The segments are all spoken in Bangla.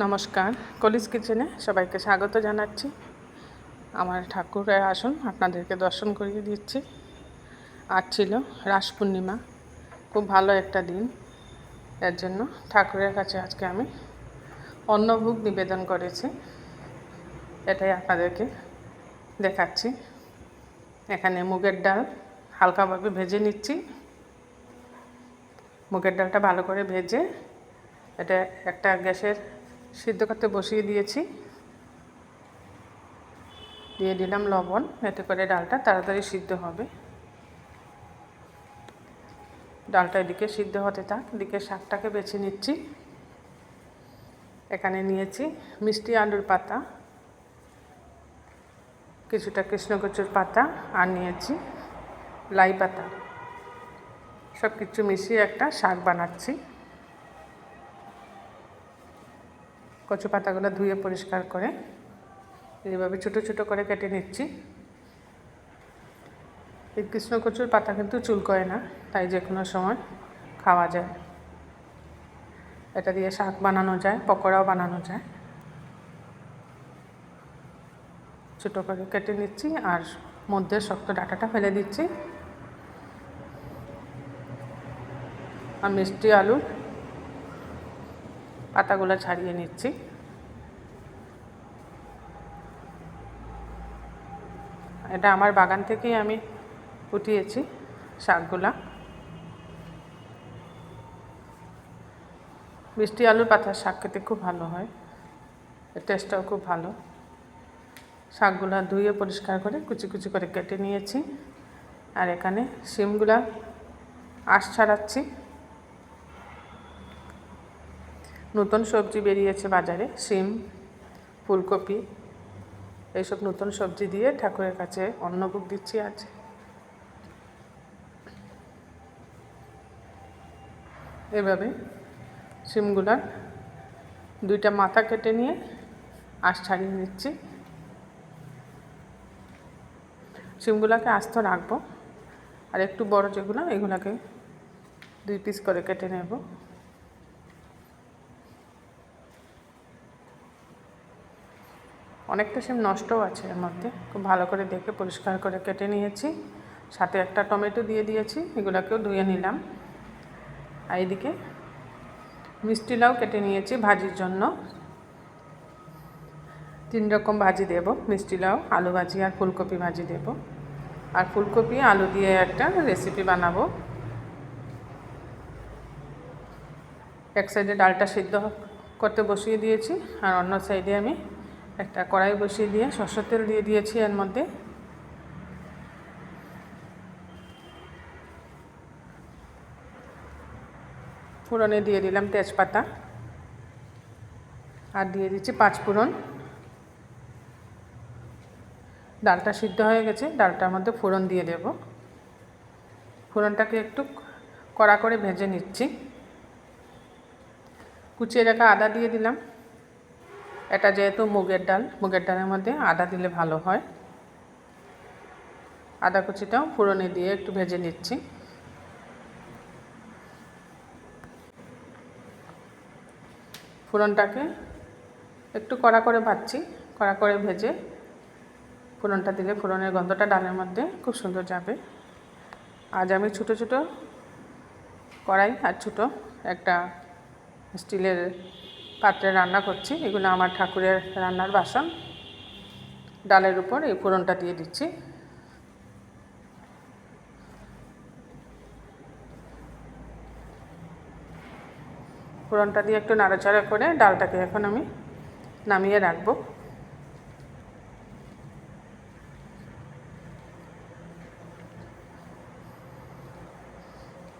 নমস্কার। কলিস কিচেনে সবাইকে স্বাগত জানাচ্ছি। আমার ঠাকুরের আসন, আপনাদেরকে দর্শন করিয়ে দিচ্ছি। আর ছিল রাস পূর্ণিমা। খুব ভালো একটা দিন। এর জন্য ঠাকুরের কাছে আজকে আমি অন্নভোগ নিবেদন করেছি। এটাই আপনাদেরকে দেখাচ্ছি। এখানে মুগের ডাল হালকাভাবে ভেজে নিচ্ছি। মুগের ডালটা ভালো করে ভেজে এটা একটা গ্যাসের সিদ্ধ করতে বসিয়ে দিয়েছি। দিয়ে দিলাম লবণ, এতে করে ডালটা তাড়াতাড়ি সিদ্ধ হবে। ডালটা এদিকে সিদ্ধ হতে থাক, এদিকে শাকটাকে বেছে নিচ্ছি। এখানে নিয়েছি মিষ্টি আলুর পাতা, কিছুটা কৃষ্ণকচুর পাতা, আর নিয়েছি লাই পাতা। সব কিছু মিশিয়ে একটা শাক বানাচ্ছি। কচু পাতাগুলো ধুয়ে পরিষ্কার করে এইভাবে ছোটো ছোটো করে কেটে নিচ্ছি। এই কৃষ্ণ কচুর পাতা কিন্তু চুল চুলকয় না, তাই যে কোনো সময় খাওয়া যায়। এটা দিয়ে শাক বানানো যায়, পকোড়াও বানানো যায়। ছোটো করে কেটে নিচ্ছি আর মধ্যে শক্ত ডাটাটা ফেলে দিচ্ছি। আর মিষ্টি আলুর পাতাগুলো ছাড়িয়ে নিচ্ছি। এটা আমার বাগান থেকেই আমি উঠিয়েছি শাকগুলা। মিষ্টি আলুর পাতার শাক খেতে খুব ভালো হয়। এর টেস্টটাও খুব ভালো। শাকগুলো ধুয়ে পরিষ্কার করে কুচি কুচি করে কেটে নিয়েছি। আর এখানে শিমগুলা আঁশ ছাড়াচ্ছি। নতুন সবজি বেরিয়েছে বাজারে, শিম, ফুলকপি, এইসব নতুন সবজি দিয়ে ঠাকুরের কাছে অন্নভোগ দিচ্ছি আজ। এভাবে শিমগুলার দুইটা মাথা কেটে নিয়ে আঁশ ছাড়িয়ে নিচ্ছি। শিমগুলাকে আস্ত রাখব, আর একটু বড় যেগুলো, এগুলাকে দুই পিস করে কেটে নেব। অনেকটা সিম নষ্টও আছে এর মধ্যে। খুব ভালো করে দেখে পরিষ্কার করে কেটে নিয়েছি। সাথে একটা টমেটো দিয়ে দিয়েছি, এগুলোকেও ধুয়ে নিলাম। আর এদিকে মিষ্টি লাউ কেটে নিয়েছি ভাজির জন্য। তিন রকম ভাজি দেব মিষ্টি লাউ আলু ভাজি আর ফুলকপি ভাজি দেব। আর ফুলকপি, আলু দিয়ে একটা রেসিপি বানাবো। এক সাইডে ডালটা সিদ্ধ করতে বসিয়ে দিয়েছি, আর অন্য সাইডে আমি একটা কড়াই বসিয়ে দিয়ে সরষের তেল দিয়ে দিয়েছি এর মধ্যে। ফোড়নে দিয়ে দিলাম তেজপাতা। আর দিয়ে দিচ্ছি পাঁচ ফোড়ন। ডালটা সিদ্ধ হয়ে গেছে, ডালটার মধ্যে ফোড়ন দিয়ে দেব। ফোড়নটাকে একটু কড়া করে ভেজে নিচ্ছি। কুচিয়ে রাখা আদা দিয়ে দিলাম। এটা যেহেতু মুগের ডাল, মুগের ডালের মধ্যে আদা দিলে ভালো হয়। আদা কুচিটাও ফোড়নে দিয়ে একটু ভেজে নিচ্ছি। ফোড়নটাকে একটু কড়া করে ভাজছি, কড়া করে ভেজে ফোড়নটা দিলে ফোড়নের গন্ধটা ডালের মধ্যে খুব সুন্দর যাবে। আজ আমি ছোটো ছোটো কড়াই আর ছোটো একটা স্টিলের পাত্রে রান্না করছি। এগুলো আমার ঠাকুরের রান্নার বাসন। ডালের উপর এই ফোড়নটা দিয়ে দিচ্ছি। ফোড়নটা দিয়ে একটু নাড়াচাড়া করে ডালটাকে এখন আমি নামিয়ে রাখব।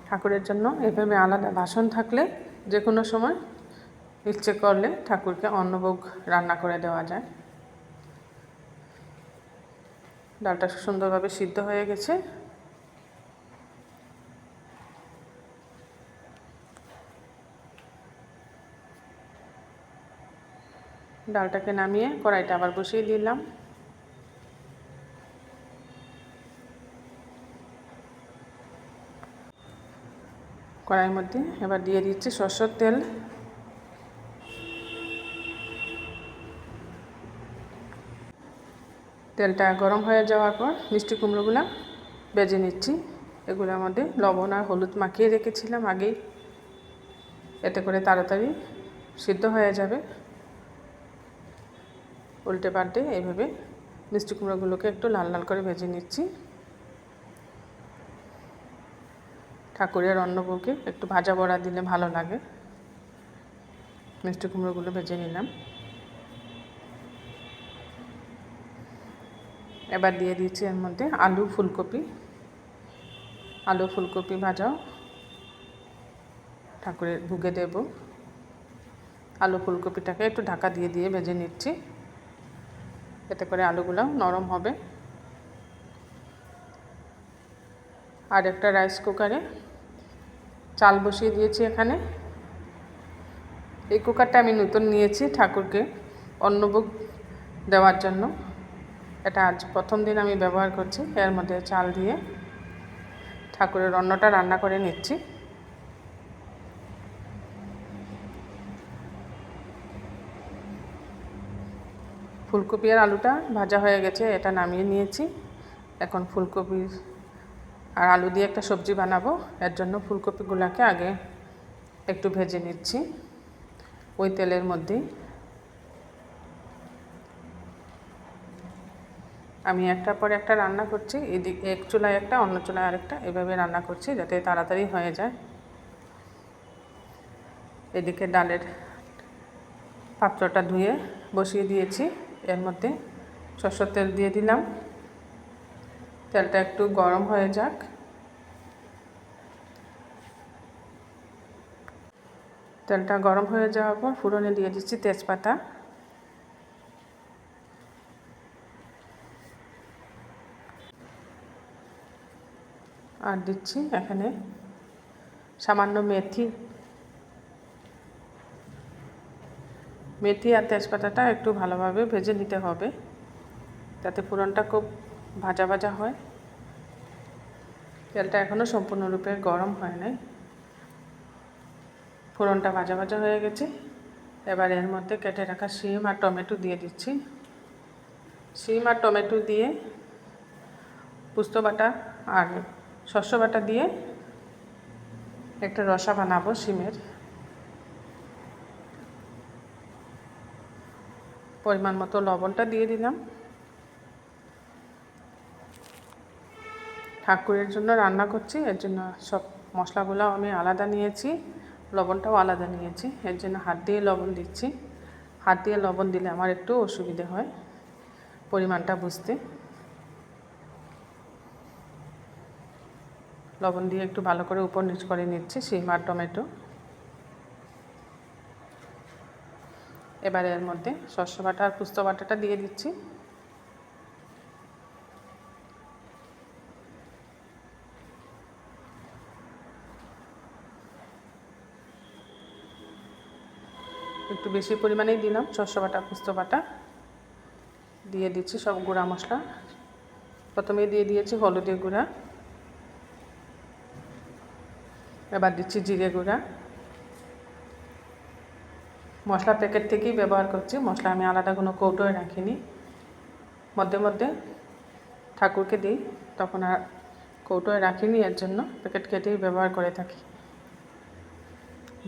ঠাকুরের জন্য এভাবে আলাদা বাসন থাকলে যে কোনো সময় ইচ্ছে করলে ঠাকুরকে অন্নভোগ রান্না করে দেওয়া যায়। ডালটা সুন্দরভাবে সিদ্ধ হয়ে গেছে। ডালটাকে নামিয়ে কড়াইটা আবার বসিয়ে দিলাম। কড়াইয়ের মধ্যে এবার দিয়ে দিচ্ছি সরষের তেল। তেলটা গরম হয়ে যাওয়ার পর মিষ্টি কুমড়োগুলো বেজে নিচ্ছি। এগুলোর মধ্যে লবণ আর হলুদ মাখিয়ে রেখেছিলাম আগেই। এতে করে তাড়াতাড়ি সিদ্ধ হয়ে যাবে। উল্টে পাল্টে এইভাবে মিষ্টি কুমড়োগুলোকে একটু লাল লাল করে ভেজে নিচ্ছি। ঠাকুরের অন্নভোগে একটু ভাজা বড়া দিলে ভালো লাগে। মিষ্টি কুমড়োগুলো ভেজে নিলাম। এবার দিয়ে দিচ্ছি এর মধ্যে আলু ফুলকপি। আলু ফুলকপি ভাজাও। ঠাকুরের ভুগে দেব। আলু ফুলকপিটাকে একটু ঢাকা দিয়ে দিয়ে ভেজে নিচ্ছি। এতে করে আলুগুলো নরম হবে। আর একটা রাইস কুকারে চাল বসিয়ে দিয়েছি এখানে। এই কুকারটা আমি নতুন নিয়েছি ঠাকুরকে অন্নভোগ দেওয়ার জন্য। এটা আজ প্রথম দিন আমি ব্যবহার করছি। এর মধ্যে চাল দিয়ে ঠাকুরের অন্নটা রান্না করে নিচ্ছি। ফুলকপি আর আলুটা ভাজা হয়ে গেছে, এটা নামিয়ে নিয়েছি। এখন ফুলকপি আর আলু দিয়ে একটা সবজি বানাবো। এর জন্য ফুলকপিগুলোকে আগে একটু ভেজে নিচ্ছি। ওই তেলের মধ্যেই। আমি একটার পর একটা রান্না করছি, এদিক, এক চুলায় একটা, অন্য চুলায় আরেকটা, এভাবে রান্না করছি যাতে তাড়াতাড়ি হয়ে যায়। এদিকে ডালের পাত্রটা ধুয়ে বসিয়ে দিয়েছি, এর মধ্যে সরষের তেল দিয়ে দিলাম। তেলটা একটু গরম হয়ে যাক। তেলটা গরম হয়ে যাওয়ার পর ফুরনে দিয়ে দিচ্ছি তেজপাতা। আর দিচ্ছি এখানে। সামান্য মেথি। মেথি আর তেজপাতাটা একটু ভালোভাবে ভেজে নিতে হবে, যাতে ফোড়নটা খুব ভাজা ভাজা হয়। তেলটা এখনও সম্পূর্ণরূপে গরম হয় নাই। ফোড়নটা ভাজা ভাজা হয়ে গেছে। এবার এর মধ্যে কেটে রাখা শিম আর টমেটো দিয়ে দিচ্ছি। শিম আর টমেটো দিয়ে পুস্ত বাটা আর শস্য বাটা দিয়ে একটা রসা বানাবো শিমের। পরিমাণ মতো লবণটা দিয়ে দিলাম। ঠাকুরের জন্য রান্না করছি, এর জন্য সব মশলাগুলো আমি আলাদা নিয়েছি, লবণটাও আলাদা নিয়েছি, এর জন্য হাত দিয়ে লবণ দিচ্ছি। হাত দিয়ে লবণ দিলে আমার একটু অসুবিধে হয় পরিমাণটা বুঝতে। লবণ দিয়ে একটু ভালো করে উপর নিচ করে নিচ্ছি শিম আর টমেটো। এবারে এর মধ্যে শস্য বাটা আর পুস্ত বাটাটা দিয়ে দিচ্ছি। একটু বেশি পরিমাণেই দিলাম শস্য বাটা, পুস্ত বাটা। দিয়ে দিচ্ছি সব গুঁড়া মশলা। প্রথমে দিয়ে দিয়েছি হলুদের গুঁড়া। এবার দিচ্ছি জিরে গুঁড়া। মশলা প্যাকেট থেকেই ব্যবহার করছি। মশলা আমি আলাদা কোনো কৌটোয় রাখিনি। মধ্যে মধ্যে ঠাকুরকে দিই, তখন আর কৌটোয় রাখিনি এর জন্য। প্যাকেট কেটেই ব্যবহার করে থাকি।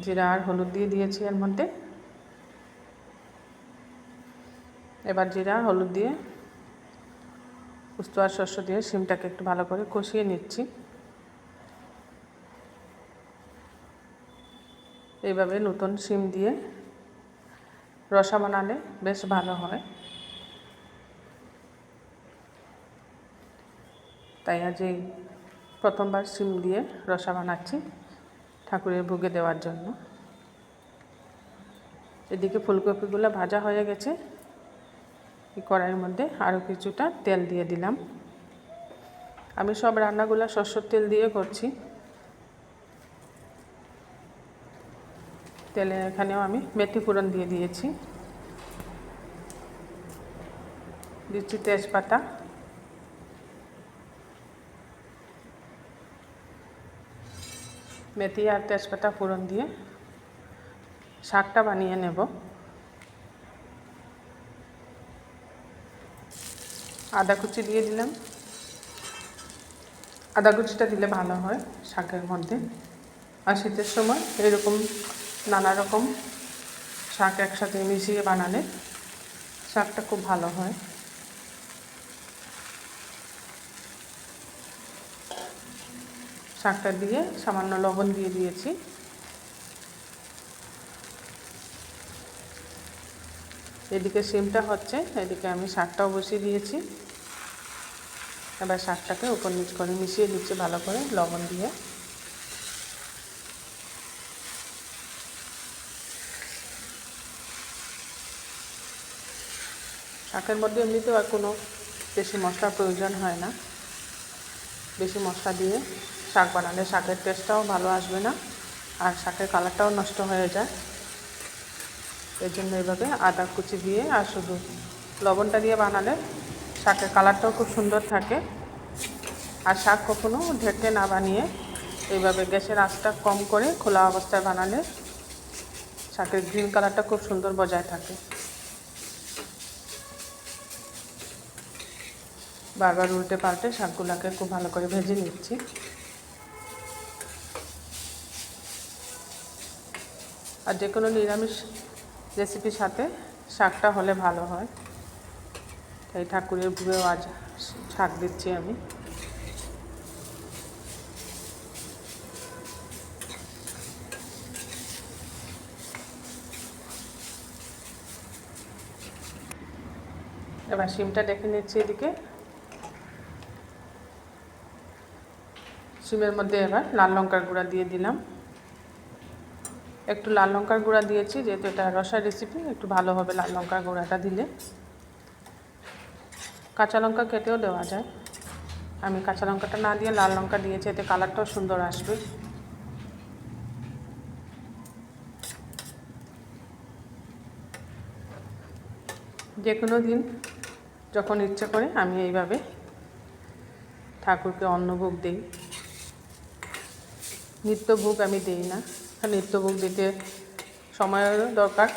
জিরা আর হলুদ দিয়ে দিয়েছি এর মধ্যে। এবার জিরা, হলুদ দিয়ে, উস্তো আর শস্য দিয়ে শিমটাকে একটু ভালো করে কষিয়ে নিচ্ছি। এইভাবে নতুন শিম দিয়ে রসা বানালে বেশ ভালো হয়। তাই আজ এই প্রথমবার শিম দিয়ে রসা বানাচ্ছি ঠাকুরের ভোগে দেওয়ার জন্য। এদিকে ফুলকপিগুলো ভাজা হয়ে গেছে। এই কড়াইয়ের মধ্যে আরও কিছুটা তেল দিয়ে দিলাম। আমি সব রান্নাগুলো সর্ষের তেল দিয়ে করছি। তেলে এখানেও আমি মেথি ফোড়ন দিয়ে দিয়েছি। দিচ্ছি তেজপাতা। মেথি আর তেজপাতা ফোড়ন দিয়ে শাকটা বানিয়ে নেব। আদা কুচি দিয়ে দিলাম। আদা কুচিটা দিলে ভালো হয় শাকের মধ্যে। আর শীতের সময় এরকম নানা রকম শাক একসাথে মিশিয়ে বানালে শাকটা খুব ভালো হয়। শাকটা দিয়ে সামান্য লবণ দিয়ে দিয়েছি। এদিকে সিমটা হচ্ছে, এদিকে আমি শাকটাও বসিয়ে দিয়েছি। এবার শাকটাকে উপর নিচ করে মিশিয়ে দিচ্ছি ভালো করে লবণ দিয়ে। শাকের মধ্যে এমনিতেও আর কোনো বেশি মশলার প্রয়োজন হয় না। বেশি মশলা দিয়ে শাক বানালে শাকের টেস্টটাও ভালো আসবে না, আর শাকের কালারটাও নষ্ট হয়ে যায়। এর জন্য এইভাবে আদা, কুচি দিয়ে আর শুধু লবণটা দিয়ে বানালে শাকের কালারটাও খুব সুন্দর থাকে। আর শাক কখনো ঢেকে না বানিয়ে এইভাবে গ্যাসের আঁচটা কম করে খোলা অবস্থায় বানালে শাকের গ্রিন কালারটা খুব সুন্দর বজায় থাকে। বারবার উল্টে পাল্টে শাকগুলোকে খুব ভালো করে ভেজে নিচ্ছি। আর যে কোনো নিরামিষ রেসিপির সাথে শাকটা হলে ভালো হয়। তাই ঠাকুরের ভুয়েও আজ শাক দিচ্ছি আমি। এবার সিমটা দেখে নিচ্ছি এদিকে। সিমের মধ্যে এবার লাল লঙ্কার গুঁড়া দিয়ে দিলাম। একটু লাল লঙ্কার গুঁড়া দিয়েছি, যেহেতু এটা রসার রেসিপি একটু ভালো হবে লাল লঙ্কার গুঁড়াটা দিলে। কাঁচা লঙ্কা কেটেও দেওয়া যায়। আমি কাঁচা লঙ্কাটা না দিয়ে লাল লঙ্কা দিয়েছি, এতে কালারটাও সুন্দর আসবে। যে কোনো দিন যখন ইচ্ছে করে আমি এইভাবে ঠাকুরকে অন্নভোগ দিই। নিত্যভোগ আমি দিই না। নিত্যভোগ দিতে সময়েরও দরকার,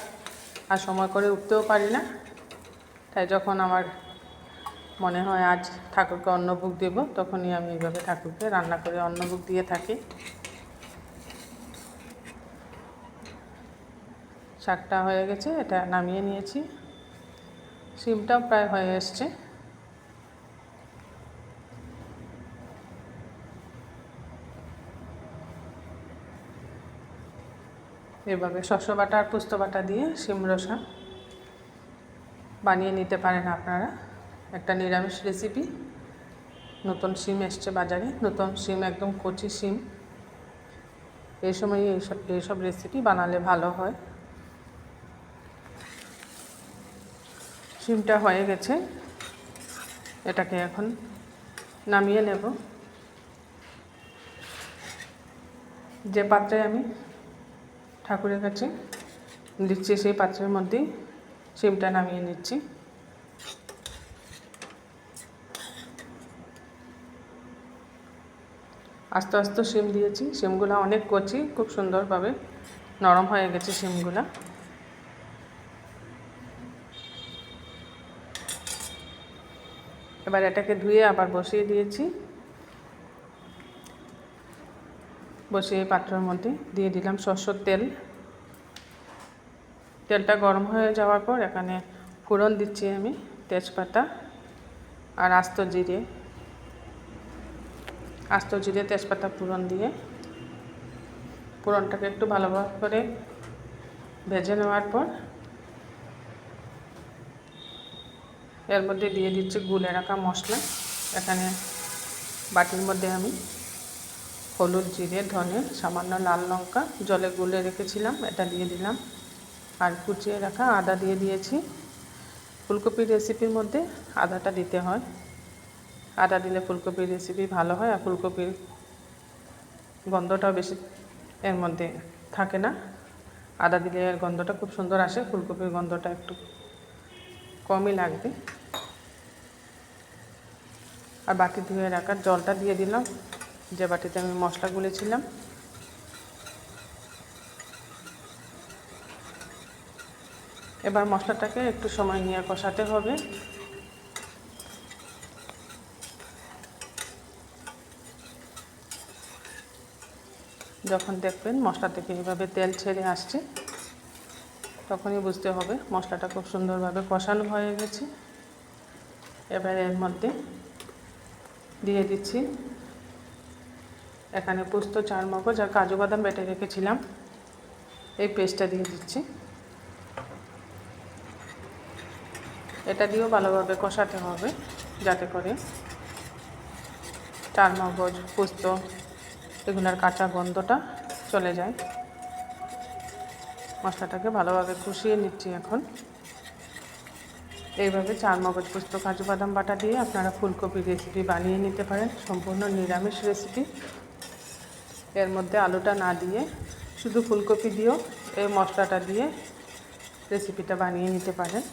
আর সময় করে উঠতেও পারি না। তাই যখন আমার মনে হয় আজ ঠাকুরকে অন্নভোগ দেব, তখনই আমি এইভাবে ঠাকুরকে রান্না করে অন্নভোগ দিয়ে থাকি। শাকটা হয়ে গেছে, এটা নামিয়ে নিয়েছি। সিমটাও প্রায় হয়ে এসছে। এভাবে শস্য বাটা আর পুস্ত বাটা দিয়ে শিম রসা বানিয়ে নিতে পারেন আপনারা। একটা নিরামিষ রেসিপি নতুন শিম এসছে বাজারে। নতুন শিম, একদম কচি শিম। এই সময় এইসব এইসব রেসিপি বানালে ভালো হয়। শিমটা হয়ে গেছে। এটাকে এখন নামিয়ে নেব। যে পাত্রে আমি ঠাকুরের কাছে। দিচ্ছি সেই পাত্রের মধ্যেই। শিমটা নামিয়ে নিচ্ছি। আস্তে আস্তে শিম দিয়েছি। শিমগুলো অনেক কচি, খুব সুন্দরভাবে নরম হয়ে গেছে শিমগুলো এবার এটাকে ধুয়ে আবার বসিয়ে দিয়েছি। বসিয়ে পাত্রের মধ্যে দিয়ে দিলাম সরষের তেল। তেলটা গরম হয়ে যাওয়ার পর এখানে ফোড়ন দিচ্ছি আমি তেজপাতা আর আস্ত জিরে। আস্ত জিরে, তেজপাতা, ফোড়ন দিয়ে ফোড়নটাকে একটু ভালোভাবে করে ভেজে নেওয়ার পর এর মধ্যে দিয়ে দিচ্ছি গুলে রাখা মশলা। এখানে বাটির মধ্যে আমি হলুদ, জিরে, ধনে, সামান্য লাল লঙ্কা, জলে গুলে রেখেছিলাম, এটা দিয়ে দিলাম। আর কুচিয়ে রাখা আদা দিয়ে দিয়েছি। ফুলকপির রেসিপির মধ্যে আদাটা দিতে হয়। আদা দিলে ফুলকপির রেসিপি ভালো হয় আর ফুলকপির গন্ধটাও বেশি এর মধ্যে থাকে না। আদা দিলে এর গন্ধটা খুব সুন্দর আসে, ফুলকপির গন্ধটা একটু কমই লাগবে। আর বাকি ধুয়ে রাখার জলটা দিয়ে দিলাম। যে বাটিতে আমি মশলা গুলেছিলাম। এবার মশলাটাকে একটু সময় নিয়ে কষাতে হবে। যখন দেখবেন মশলা থেকে এভাবে তেল ছেড়ে আসছে, তখনই বুঝতে হবে মশলাটা খুব সুন্দরভাবে কষানো হয়ে গেছে। এবার এর মধ্যে দিয়ে দিচ্ছি এখানে পোস্ত চার মগজ আর কাজু বাদাম বেটে রেখেছিলাম। এই পেস্টটা দিয়ে দিচ্ছি। এটা দিয়েও ভালোভাবে কষাতে হবে, যাতে করে চার মগজ পোস্ত, এগুলোর কাঁচা গন্ধটা চলে যায়। মশলাটাকে ভালোভাবে কষিয়ে নিচ্ছি এখন। এইভাবে চার মগজ পোস্ত, কাজু বাদাম বাটা দিয়ে আপনারা ফুলকপির রেসিপি বানিয়ে নিতে পারেন। সম্পূর্ণ নিরামিষ রেসিপি এর মধ্যে আলুটা না দিয়ে শুধু ফুলকপি দিয়েও এই মশলাটা দিয়ে রেসিপিটা বানিয়ে নিতে পারেন।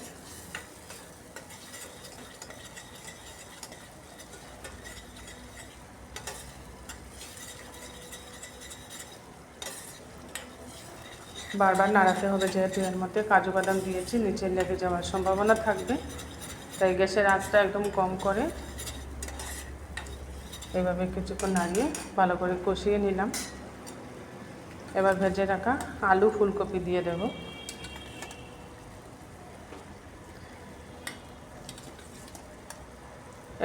বারবার নাড়াতে হবে যেহেতু এর মধ্যে কাজু বাদাম দিয়েছি, নিচে লেগে যাওয়ার সম্ভাবনা থাকবে, তাই গ্যাসের আঁচটা একদম কম করে এভাবে কিছুক্ষণ নাড়িয়ে ভালো করে কষিয়ে নিলাম। এবার ভেজে রাখা আলু ফুলকপি দিয়ে দেব।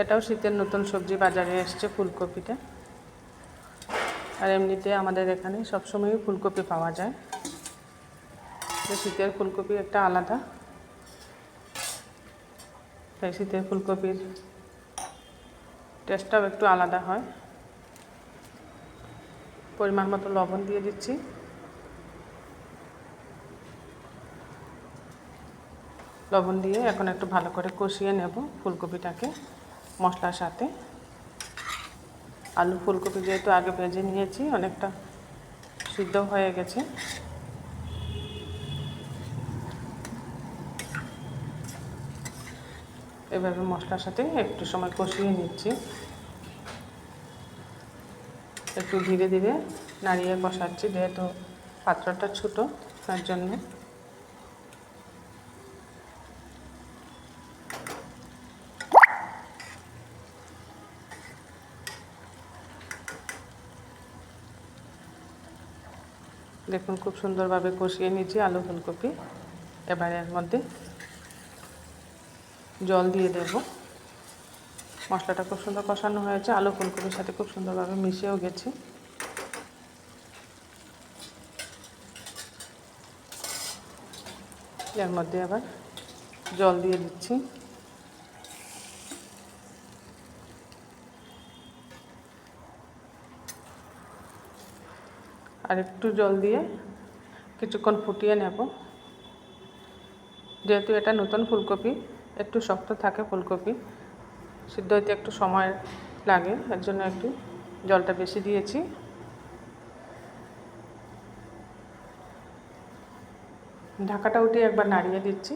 এটাও শীতের নতুন সবজি বাজারে এসছে ফুলকপিটা আর এমনিতে আমাদের এখানে সবসময়ই ফুলকপি পাওয়া যায়। শীতের ফুলকপি একটা আলাদা। তাই শীতের ফুলকপির টেস্টটাও একটু আলাদা হয়। পরিমাণ মতো লবণ দিয়ে দিচ্ছি। লবণ দিয়ে এখন একটু ভালো করে কষিয়ে নেব ফুলকপিটাকে মশলার সাথে। আলু ফুলকপি যেহেতু আগে ভেজে নিয়েছি, অনেকটা সিদ্ধ হয়ে গেছে। এভাবে মশলার সাথে একটু সময় কষিয়ে নিচ্ছি। একটু ধীরে ধীরে নাড়িয়ে বসাচ্ছি যেহেতু পাত্রটা ছোটো, তার জন্য। দেখুন, খুব সুন্দরভাবে কষিয়ে নিচ্ছি আলু ফুলকপি। এবার এর মধ্যে জল দিয়ে দেব। মশলাটা খুব সুন্দর কষানো হয়েছে। আলু ফুলকপির সাথে খুব সুন্দরভাবে মিশেও গেছে। এর মধ্যে আবার জল দিয়ে দিচ্ছি। আর একটু জল দিয়ে কিছুক্ষণ ফুটিয়ে নেব। যেহেতু এটা নতুন ফুলকপি একটু শক্ত থাকে ফুলকপি। সিদ্ধ হইতে একটু সময় লাগে, এর জন্য একটু জলটা বেশি দিয়েছি। ঢাকাটা উঠিয়ে একবার নাড়িয়ে দিচ্ছি।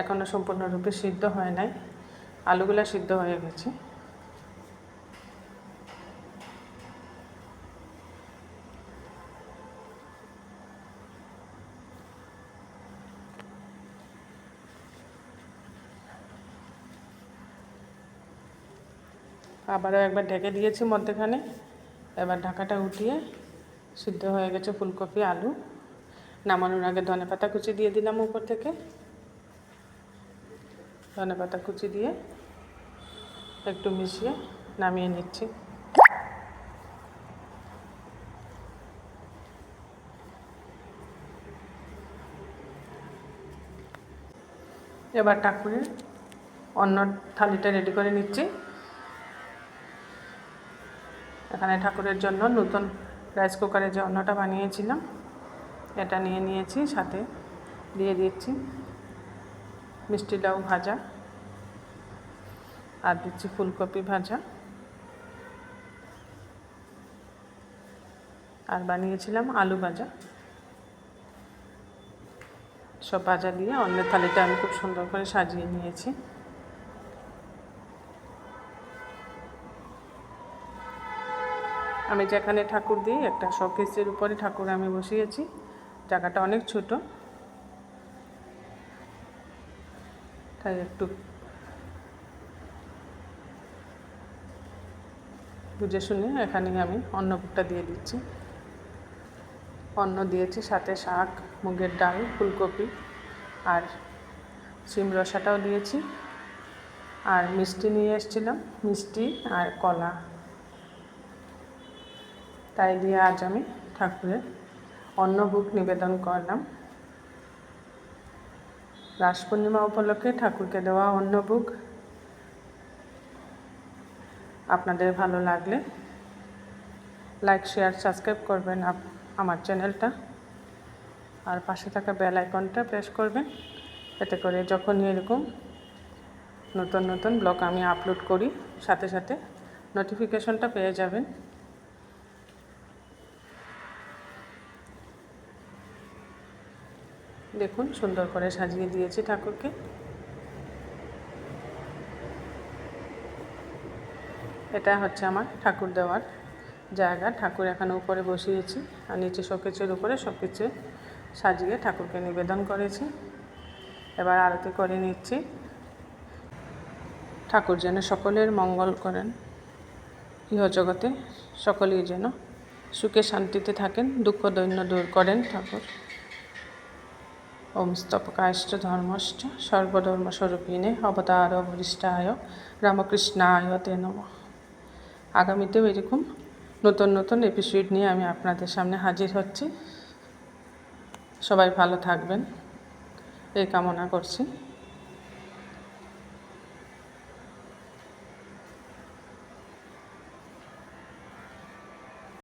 এখনও সম্পূর্ণরূপে সিদ্ধ হয় নাই। আলুগুলা সিদ্ধ হয়ে গেছে। আবারও একবার ঢেকে দিয়েছি মধ্যেখানে। এবার ঢাকাটা উঠিয়ে সিদ্ধ হয়ে গেছে ফুলকপি, আলু। নামানোর আগে ধনে পাতা কুচি দিয়ে দিলাম উপর থেকে। ধনে পাতা কুচি দিয়ে একটু মিশিয়ে নামিয়ে নিচ্ছি। এবার ঠাকুরের অন্য থালিটা রেডি করে নিচ্ছি। এখানে ঠাকুরের জন্য নতুন রাইস কুকারে যে অন্নটা বানিয়েছিলাম, এটা নিয়ে নিয়েছি, সাথে দিয়ে দিচ্ছি মিষ্টি লাউ ভাজা আর দিচ্ছি ফুলকপি ভাজা। আর বানিয়েছিলাম আলু ভাজা। সব ভাজা দিয়ে অন্যের থালিটা আমি খুব সুন্দর করে সাজিয়ে নিয়েছি। আমি যেখানে ঠাকুর দিই, একটা শোকেসের উপরে ঠাকুর আমি বসিয়েছি। জায়গাটা অনেক ছোট। তাই একটু বুঝে শুনে এখানে আমি অন্নভোগটা দিয়ে দিচ্ছি। অন্ন দিয়েছি, সাথে শাক, মুগের ডাল, ফুলকপি আর সিম রসাটাও দিয়েছি। আর মিষ্টি নিয়ে এসেছিলাম, মিষ্টি আর কলা। তাই দিয়ে আজ আমি ঠাকুরের অন্নভোগ নিবেদন করলাম। রাস পূর্ণিমা উপলক্ষে ঠাকুরকে দেওয়া অন্নভোগ আপনাদের ভালো লাগলে লাইক, শেয়ার, সাবস্ক্রাইব করবেন আমার চ্যানেলটা। আর পাশে থাকা বেল আইকনটা প্রেস করবেন, এতে করে যখনই এরকম নতুন নতুন ব্লগ আমি আপলোড করি, সাথে সাথে নোটিফিকেশনটা পেয়ে যাবেন। দেখুন, সুন্দর করে সাজিয়ে দিয়েছি ঠাকুরকে। এটা হচ্ছে আমার ঠাকুর দেওয়ার জায়গা। ঠাকুর এখানে উপরে বসিয়েছি আর নিচে শোকেচের উপরে সব কিছু সাজিয়ে ঠাকুরকে নিবেদন করেছি। এবার আরতি করে নিচ্ছি। ঠাকুর যেন সকলের মঙ্গল করেন। ইহজগতে সকলেই যেন সুখে শান্তিতে থাকেন, দুঃখ দৈন্য দূর করেন ঠাকুর। স্তপকায়শ্চ ধর্মশ্চ সর্বধর্মস্বরূপিণে অবতার বরিষ্ঠায় রামকৃষ্ণায় তে নম আগামীতেও এরকম নতুন নতুন এপিসোড নিয়ে আমি আপনাদের সামনে হাজির হচ্ছি। সবাই ভালো থাকবেন। এই কামনা করছি।